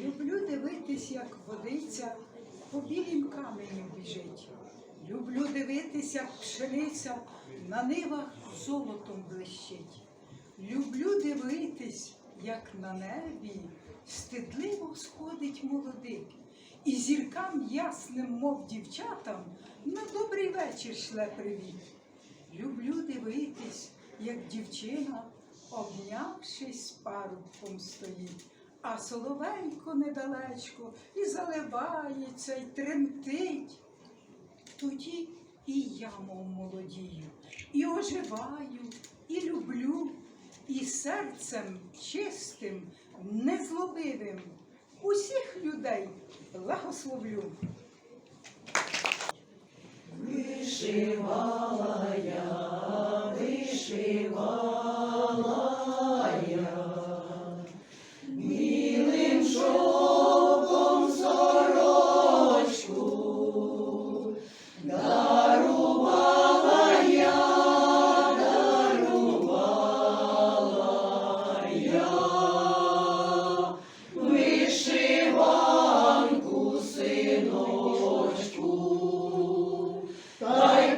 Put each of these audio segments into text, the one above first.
Люблю дивитись, як водиця по білім каменю біжить. Люблю дивитись, як пшениця на нивах золотом блищить. Люблю дивитись, як на небі стидливо сходить молодик, і зіркам ясним, мов дівчатам, на добрий вечір шле привіт. Люблю дивитись, як дівчина, обнявшись парубком стоїть, а соловейко недалечко і заливається, й тремтить. Тоді і я, мов молодію, і оживаю, і люблю, і серцем чистим, незлобивим усіх людей благословлю.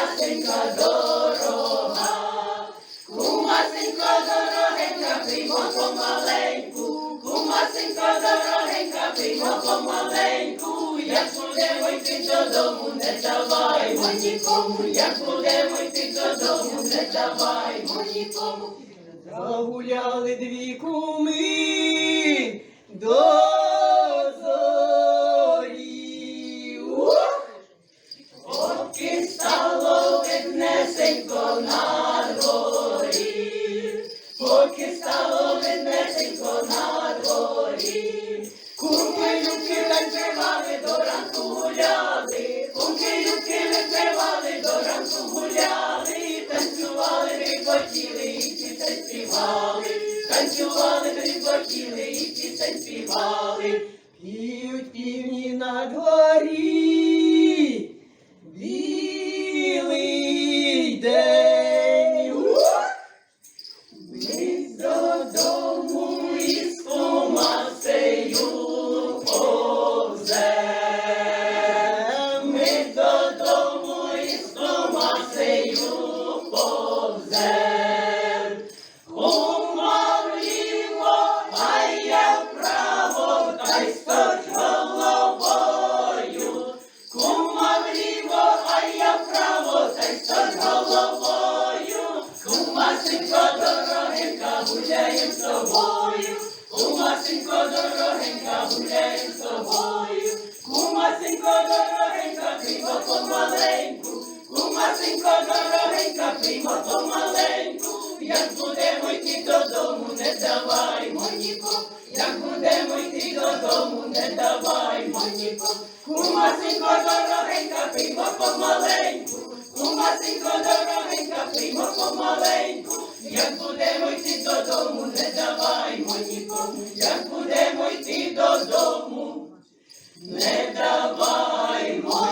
кумасенька дорога. Кумасенько дорогенька, приймо помаленьку, кумасенько дорогенька, приймо помаленьку, як будемо йти додому, не даваймо нікому, як будемо йти додому, не даваймо нікому. Загуляли дві куми до виднесенько на дворі, поки стало виднесенько на дворі, кумки любки танцювали до ранку гуляли, кумки любки танцювали до ранку гуляли, танцювали, тріпотіли і пісень співали, танцювали, тріпотіли і пісень співали, п'ють півні на дворі. гуляєм з тобою, кумасенько дорогенька, гуляєм з тобою, кумасенько дорогенька, приймо помаленьку, кумасенько дорогенька, приймо помаленьку, як будемо йти додому, не давай моніко, як будемо йти додому, не давай моніко, кумасенько дорогенька, приймо помаленьку, кумасенько дорогенька, приймо помаленьку. Як будемо йти додому, не даваймо нікому. Як будемо йти додому, не даваймо